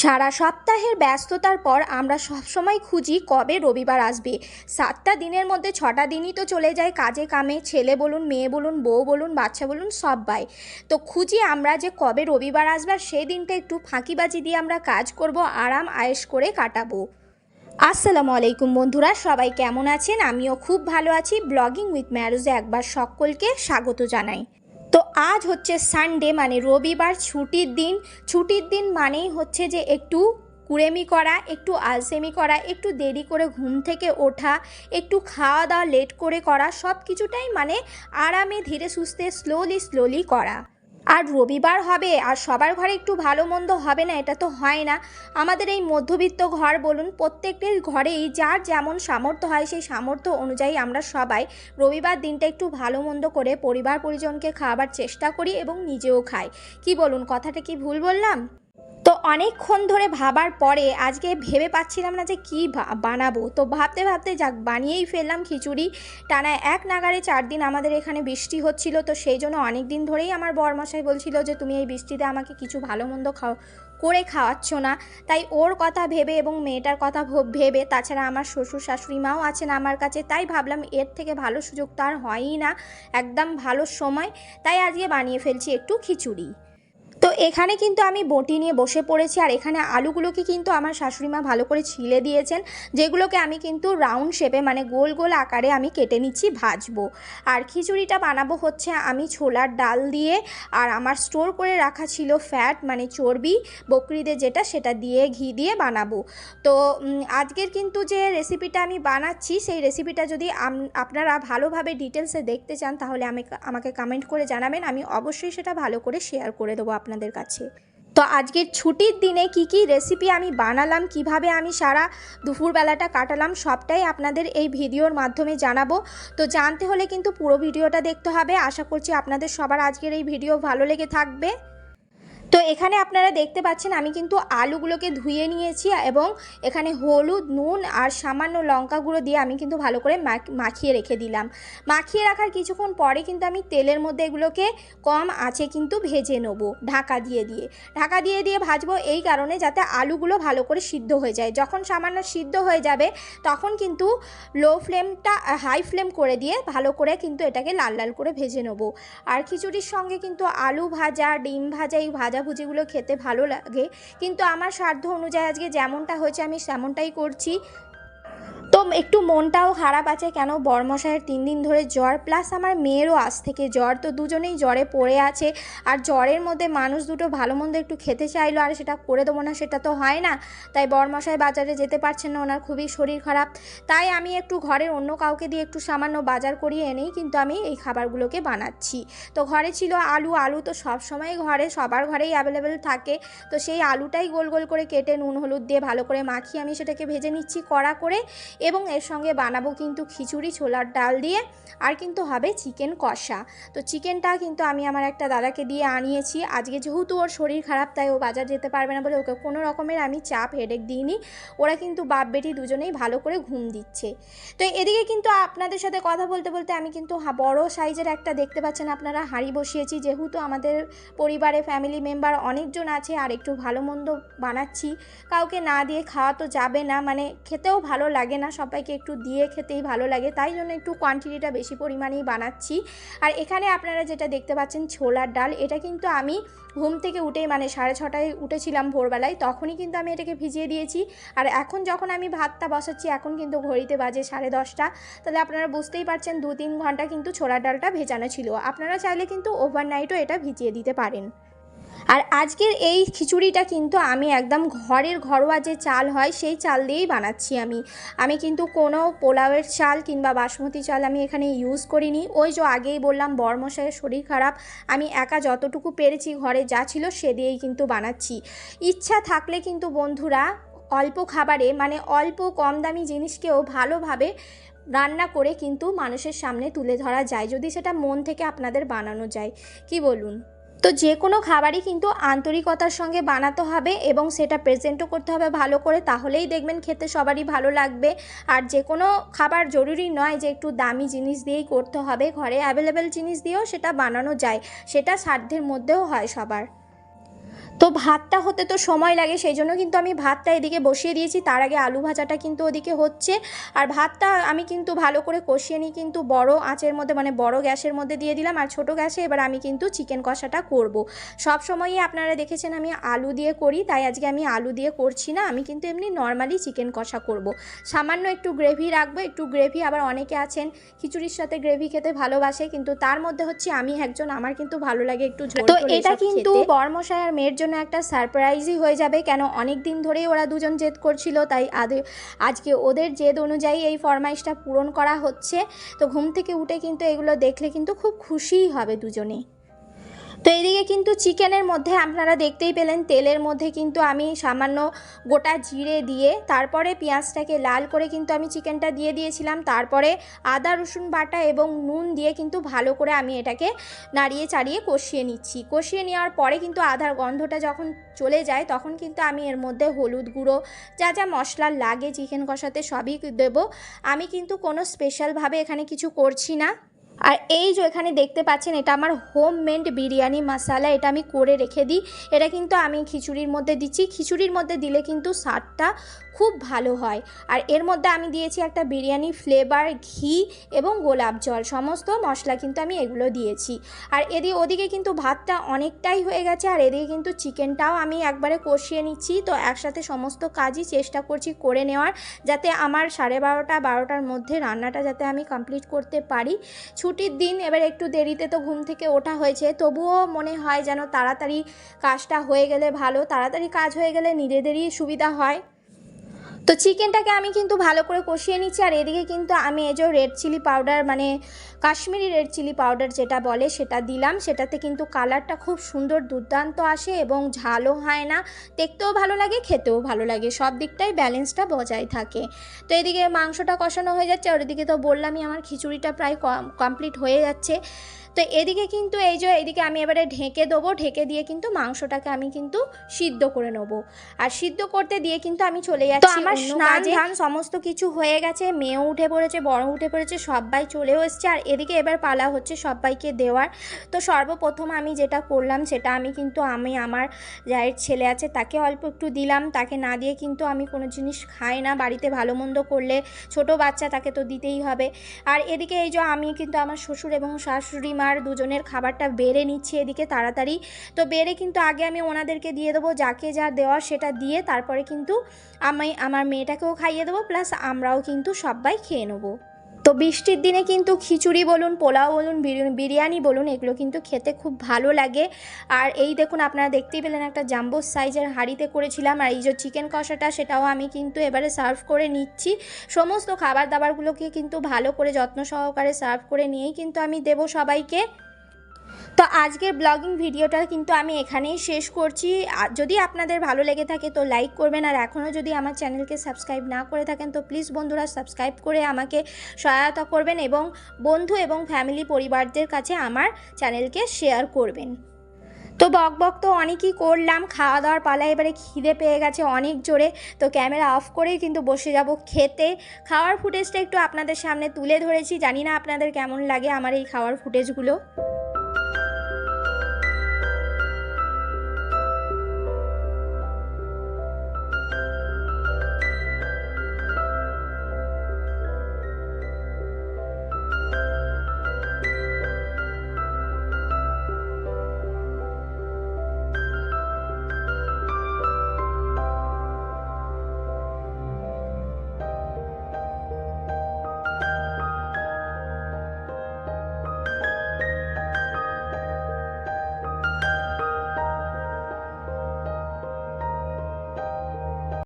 সারা সপ্তাহের ব্যস্ততার পর আমরা সবসময় খুঁজি কবে রবিবার আসবে। সাতটা দিনের মধ্যে ছটা দিনই তো চলে যায় কাজে কামে, ছেলে বলুন, মেয়ে বলুন, বউ বলুন, বাচ্চা বলুন সবাই তো খুঁজি আমরা যে কবে রবিবার আসবে আর সেই দিনটা একটু ফাঁকিবাজি দিয়ে আমরা কাজ করব, আরাম আয়েশ করে কাটাবো। আসসালামু আলাইকুম বন্ধুরা, সবাই কেমন আছেন? আমিও খুব ভালো আছি। ব্লগিং উইথ ম্যারোজে একবার সকলকে স্বাগত জানাই। তো আজ হচ্ছে সানডে মানে রবিবার ছুটির দিন। ছুটির দিন মানেই হচ্ছে যে একটু কুড়েমি করা, একটু আলসেমি করা, একটু দেরি করে ঘুম থেকে ওঠা, একটু খাওয়া দাওয়া লেট করে করা সব কিছুটাই মানে আরামে ধীরে সুস্থে স্লোলি স্লোলি করা। আর রবিবার হবে, আর সবার ঘরে একটু ভালো মন্দ হবে না, এটা তো হয় না। আমাদের এই মধ্যবিত্ত ঘর বলুন, প্রত্যেকটির ঘরেই যার যেমন সামর্থ্য হয়, সেই সামর্থ্য অনুযায়ী আমরা সবাই রবিবার দিনটা একটু ভালো মন্দ করে পরিবার পরিজনকে খাওয়াবার চেষ্টা করি এবং নিজেও খাই। কি বলুন, কথাটা কি ভুল বললাম? তো অনেকক্ষণ ধরে ভাবার পরে আজকে ভেবে পাচ্ছিলাম না যে কী বানাবো। তো ভাবতে ভাবতে যাক, বানিয়েই ফেললাম খিচুড়ি। টানা এক নাগারে চার দিন আমাদের এখানে বৃষ্টি হচ্ছিল, তো সেই জন্য অনেক দিন ধরেই আমার বরমশাই বলছিল যে, তুমি এই বৃষ্টিতে আমাকে কিছু ভালো মন্দ খাও, করে খাওয়াচ্ছ না। তাই ওর কথা ভেবে এবং মেয়েটার কথা ভব- তাছাড়া আমার শ্বশুর শাশুড়ি মাও আছেন আমার কাছে, তাই ভাবলাম এর থেকে ভালো সুযোগ তো আর হয়ই না, একদম ভালো সময়। তাই আজকে বানিয়ে ফেলছি একটু খিচুড়ি। এখানে কিন্তু আমি বটি নিয়ে বসে পড়েছি আর এখানে আলুগুলোকে কিন্তু আমার শাশুড়ি মা ভালো করে ছিলে দিয়েছেন, যেগুলোকে আমি কিন্তু রাউন্ড শেপে মানে গোল গোল আকারে আমি কেটে নিচ্ছি ভাজবো। আর খিচুড়িটা বানাবো হচ্ছে আমি ছোলার ডাল দিয়ে আর আমার স্টোর করে রাখা ছিল ফ্যাট মানে চর্বি বকরিদের যেটা সেটা দিয়ে ঘি দিয়ে বানাবো। তো আজকের কিন্তু যে রেসিপিটা আমি বানাচ্ছি সেই রেসিপিটা যদি আপনারা ভালোভাবে ডিটেলসে দেখতে চান তাহলে আমি আমাকে কমেন্ট করে জানাবেন, আমি অবশ্যই সেটা ভালো করে শেয়ার করে দেবো আপনাদের কাছে। তো আজকের ছুটির দিনে কি কি রেসিপি আমি বানালাম, কীভাবে আমি সারা দুপুরবেলাটা কাটালাম, সবটাই আপনাদের এই ভিডিওর মাধ্যমে জানাব। তো জানতে হলে কিন্তু পুরো ভিডিওটা দেখতে হবে। আশা করছি আপনাদের সবার আজকের এই ভিডিও ভালো লেগে থাকবে। তো এখানে আপনারা দেখতে পাচ্ছেন, আমি কিন্তু আলুগুলোকে ধুয়ে নিয়েছি এবং এখানে হলুদ, নুন আর সামান্য লঙ্কা গুঁড়ো দিয়ে আমি কিন্তু ভালো করে মাখ- মাখিয়ে রেখে দিলাম। মাখিয়ে রাখার কিছুক্ষণ পরে কিন্তু আমি তেলের মধ্যে এগুলোকে কম আছে কিন্তু ভেজে নেব ঢাকা দিয়ে দিয়ে। ঢাকা দিয়ে দিয়ে ভাজবো এই কারণে যাতে আলুগুলো ভালো করে সিদ্ধ হয়ে যায়। যখন সামান্য সিদ্ধ হয়ে যাবে, তখন কিন্তু লো ফ্লেমটা হাই ফ্লেম করে দিয়ে ভালো করে কিন্তু এটাকে লাল লাল করে ভেজে নেব। আর খিচুড়ির সঙ্গে কিন্তু আলু ভাজা, ডিম ভাজা, এই ভাজাভুজিগুলো খেতে ভালো লাগে কিন্তু আমার সাধ্য অনুযায়ী আজকে যেমনটা হয়েছে আমি তেমনটাই করছি। তো একটু মনটাও খারাপ আছে কেন? বরমশাইয়ের তিন দিন ধরে জ্বর প্লাস আমার মেয়েরও আজ থেকে জ্বর, তো দুজনেই জ্বরে পড়ে আছে। আর জ্বরের মধ্যে মানুষ দুটো ভালো মন্দ একটু খেতে চাইলো, আর সেটা করে দেবো না, সেটা তো হয় না। তাই বরমশাই বাজারে যেতে পারছেন না, ওনার খুবই শরীর খারাপ। তাই আমি একটু ঘরের অন্য কাউকে দিয়ে একটু সামান্য বাজার করিয়ে এনেই, কিন্তু আমি এই খাবারগুলোকে বানাচ্ছি। তো ঘরে ছিল আলু আলু তো সব সময় ঘরে, সবার ঘরেই অ্যাভেলেবেল থাকে। তো সেই আলুটাই গোল গোল করে কেটে নুন, হলুদ দিয়ে ভালো করে মাখিয়ে আমি সেটাকে ভেজে নিচ্ছি, কড়া করে। এবং এর সঙ্গে বানাবো কিন্তু খিচুড়ি, ছোলার ডাল দিয়ে, আর কিন্তু হবে চিকেন কষা। তো চিকেনটা কিন্তু আমি আমার একটা দাদাকে দিয়ে আনিয়েছি। আজকে যেহেতু ওর শরীর খারাপ, তাই ও বাজার যেতে পারবে না বলে ওকে কোনো রকমের আমি চাপ হেডেক দিইনি। ওরা কিন্তু বাপ বেটি দুজনেই ভালো করে ঘুম দিচ্ছে। তো এদিকে কিন্তু আপনাদের সাথে কথা বলতে বলতে আমি কিন্তু বড় সাইজের একটা দেখতে পাচ্ছেন, আপনারা হাঁড়ি বসিয়েছি। যেহেতু আমাদের পরিবারে ফ্যামিলি মেম্বার অনেকজন আছে, আর একটু ভালো মন্দ বানাচ্ছি, কাউকে না দিয়ে খাওয়া তো যাবে না মানে খেতেও ভালো লাগে না। সবাইকে একটু দিয়ে খেতেই ভালো লাগে। তাই জন্য একটু কোয়ান্টিটিটা বেশি পরিমাণেই বানাচ্ছি। আর এখানে আপনারা যেটা দেখতে পাচ্ছেন, ছোলার ডাল, এটা কিন্তু আমি ঘুম থেকে উঠেই মানে সাড়ে ছটায় উঠেছিলাম ভোরবেলায়, তখনই কিন্তু আমি এটাকে ভিজিয়ে দিয়েছি। আর এখন যখন আমি ভাতটা বসাচ্ছি, এখন কিন্তু ঘড়িতে বাজে সাড়ে দশটা। তাহলে আপনারা বুঝতেই পারছেন দু তিন ঘণ্টা কিন্তু ছোলার ডালটা ভেজানো ছিল। আপনারা চাইলে কিন্তু ওভারনাইটও এটা ভিজিয়ে দিতে পারেন। আর আজকের এই খিচুড়িটা কিন্তু আমি একদম ঘরের ঘরোয়া যে চাল হয়, সেই চাল দিয়েই বানাচ্ছি আমি। আমি কিন্তু কোনো পোলাওয়ের চাল কিংবা বাসমতি চাল আমি এখানে ইউজ করিনি। ওই যে আগেই বললাম, বরমশাইয়ের শরীর খারাপ। আমি একা যতটুকু পেরেছি ঘরে যা ছিল সে দিয়েই কিন্তু বানাচ্ছি। ইচ্ছা থাকলে কিন্তু বন্ধুরা অল্প খাবারে মানে অল্প কম দামি জিনিসকেও ভালোভাবে রান্না করে কিন্তু মানুষের সামনে তুলে ধরা যায়, যদি সেটা মন থেকে আপনাদের বানানো যায়। কি বলুন? তো যে কোনো খাবারই কিন্তু আন্তরিকতার সঙ্গে বানাতে হবে এবং সেটা প্রেজেন্টও করতে হবে ভালো করে, তাহলেই দেখবেন খেতে সবারই ভালো লাগবে। আর যে কোনো খাবার জরুরি নয় যে একটু দামি জিনিস দিয়েই করতে হবে, ঘরে অ্যাভেলেবেল জিনিস দিয়েও সেটা বানানো যায়, সেটা সাধ্যের মধ্যেও হয় সবার। তো ভাতটা হতে তো সময় লাগে সেই জন্য কিন্তু আমি ভাতটা এদিকে বসিয়ে দিয়েছি তার আগে আলু ভাজাটা কিন্তু ওদিকে হচ্ছে আর ভাতটা আমি কিন্তু ভালো করে কষিয়ে নিই কিন্তু বড় আঁচের মধ্যে মানে বড় গ্যাসের মধ্যে দিয়ে দিলাম আর ছোট গ্যাসে এবার আমি কিন্তু চিকেন কষাটা করব। সব সময়ই আপনারা দেখেছেন আমি আলু দিয়ে করি তাই আজকে আমি আলু দিয়ে করছি না আমি কিন্তু এমনি নর্মালি চিকেন কষা করব। সামান্য একটু গ্রেভি রাখব একটু গ্রেভি আবার অনেকে আছেন খিচুড়ির সাথে গ্রেভি খেতে ভালোবাসে কিন্তু তার মধ্যে হচ্ছে আমি একজন আমার কিন্তু ভালো লাগে একটু ঝোল তো এটা কিন্তু খেতে। বর্মশাই আর মেয়ের জন্য একটা সারপ্রাইজই হয়ে যাবে। কেন? অনেক দিন ধরেই ওরা দুজন জেদ করছিল, তাই আজকে ওদের জেদ অনুযায়ী এই ফরমাইশটা পূরণ করা হচ্ছে। তো ঘুম থেকে উঠে কিন্তু এগুলো দেখলে কিন্তু খুব খুশিই হবে দুজনেই। তো এইদিকে কিন্তু চিকেনের মধ্যে আপনারা দেখতেই পেলেন, তেলের মধ্যে কিন্তু আমি সামান্য গোটা জিরে দিয়ে, তারপরে পেঁয়াজটাকে লাল করে কিন্তু আমি চিকেনটা দিয়ে দিয়েছিলাম, তারপরে আদা, রসুন বাটা এবং নুন দিয়ে কিন্তু ভালো করে আমি এটাকে নাড়িয়ে চাড়িয়ে কষিয়ে নিচ্ছি। কষিয়ে নেওয়ার পরে কিন্তু আধার গন্ধটা যখন চলে যায়, তখন কিন্তু আমি এর মধ্যে হলুদ গুঁড়ো, যা যা মশলা লাগে, চিকেন কষাতে সবই দেবো। আমি কিন্তু কোনো স্পেশালভাবে এখানে কিছু করছি না। আর এই যে এখানে দেখতে পাচ্ছেন, এটা আমার হোম মেড বিরিয়ানি মশালা এটা আমি করে রেখে দিই। এটা কিন্তু আমি খিচুড়ির মধ্যে দিচ্ছি। খিচুড়ির মধ্যে দিলে কিন্তু স্বাদটা খুব ভালো হয়। আর এর মধ্যে আমি দিয়েছি একটা বিরিয়ানি ফ্লেভার ঘি এবং গোলাপ জল। সমস্ত মশলা কিন্তু আমি এগুলো দিয়েছি। আর এদিকে ওদিকে কিন্তু ভাতটা অনেকটাই হয়ে গেছে। আর এদিকে কিন্তু চিকেনটাও আমি একবারে কষিয়ে নিচ্ছি। তো একসাথে সমস্ত কাজই চেষ্টা করছি করে নেওয়ার, যাতে আমার সাড়ে বারোটা, বারোটার মধ্যে রান্নাটা যাতে আমি কমপ্লিট করতে পারি। ছুটির দিন এবার একটু দেরিতে তো ঘুম থেকে ওঠা হয়েছে। তবুও মনে হয় যেন তাড়াতাড়ি কাজটা হয়ে গেলে ভালো। তাড়াতাড়ি কাজ হয়ে গেলে নিজেদেরই সুবিধা হয়। তো চিকেনটাকে আমি কিন্তু ভালো করে কষিয়ে নিচ্ছি, আর এদিকে কিন্তু আমি এই যে রেড চিলি পাউডার মানে কাশ্মীরি রেড চিলি পাউডার যেটা বলে সেটা দিলাম। সেটাতে কিন্তু কালারটা খুব সুন্দর দুর্দান্ত আসে এবং ঝালও হয় না, দেখতেও ভালো লাগে, খেতেও ভালো লাগে। সব দিকটাই ব্যালেন্সটা বজায় থাকে। তো এদিকে মাংসটা কষানো হয়ে যাচ্ছে, আর এদিকে তো বললামই আমার খিচুড়িটা প্রায় কমপ্লিট হয়ে যাচ্ছে। তো এদিকে কিন্তু এই যে এদিকে আমি এবারে ঢেকে দেবো ঢেকে দিয়ে কিন্তু মাংসটাকে আমি কিন্তু সিদ্ধ করে নেব। আর সিদ্ধ করতে দিয়ে কিন্তু আমি চলে যাচ্ছি আমার স্নান। ধান সমস্ত কিছু হয়ে গেছে মেয়েও উঠে পড়েছে বড় উঠে পড়েছে সবাই চলেও এসছে। আর এদিকে এবার পালা হচ্ছে সবাইকে দেওয়ার। তো সর্বপ্রথম আমি যেটা করলাম সেটা আমি কিন্তু আমি আমার যার ছেলে আছে তাকে অল্প একটু দিলাম। তাকে না দিয়ে কিন্তু আমি কোনো জিনিস খাই না। বাড়িতে ভালো মন্দ করলে ছোট বাচ্চা তাকে তো দিতেই হবে। আর এদিকে এই যে আমি কিন্তু আমার শ্বশুর এবং শাশুড়ি মার দুজনের খাবারটা বেড়ে নিচ্ছে এদিকে তাড়াতাড়ি। তো বেড়ে কিন্তু আগে আমি ওনাদেরকে দিয়ে দেবো, যাকে যা দেওয়ার সেটা দিয়ে তারপরে কিন্তু আমি, আমার মেয়েটাকেও খাইয়ে দেবো, প্লাস আমরাও কিন্তু সবাই খেয়ে নেব। তো বৃষ্টির দিনে কিন্তু খিচুড়ি বলুন, পোলাও বলুন, বিরি- বিরিয়ানি বলুন, এগুলো কিন্তু খেতে খুব ভালো লাগে। আর এই দেখুন, আপনারা দেখতেই পেলেন একটা জাম্বো সাইজের হাঁড়িতে করেছিলাম। আর এই যে চিকেন কষাটা, সেটাও আমি কিন্তু এবারে সার্ভ করে নিচ্ছি। সমস্ত খাবার দাবারগুলোকে কিন্তু ভালো করে যত্ন সহকারে সার্ভ করে নিয়েই কিন্তু আমি দেব সবাইকে। তো আজকের ব্লগিং ভিডিওটা কিন্তু আমি এখানেই শেষ করছি। যদি আপনাদের ভালো লেগে থাকে তো লাইক করবেন আর এখনও যদি আমার চ্যানেলকে সাবস্ক্রাইব না করে থাকেন তো প্লিজ বন্ধুরা সাবস্ক্রাইব করে আমাকে সহায়তা করবেন এবং বন্ধু এবং ফ্যামিলি পরিবারদের কাছে আমার চ্যানেলকে শেয়ার করবেন। তো বক বক তো অনেকই করলাম খাওয়া দাওয়ার পালা এবারে খিদে পেয়ে গেছে অনেক জোরে। তো ক্যামেরা অফ করেই কিন্তু বসে যাব খেতে। খাওয়ার ফুটেজটা একটু আপনাদের সামনে তুলে ধরেছি, জানি না আপনাদের কেমন লাগে আমার এই খাওয়ার ফুটেজগুলো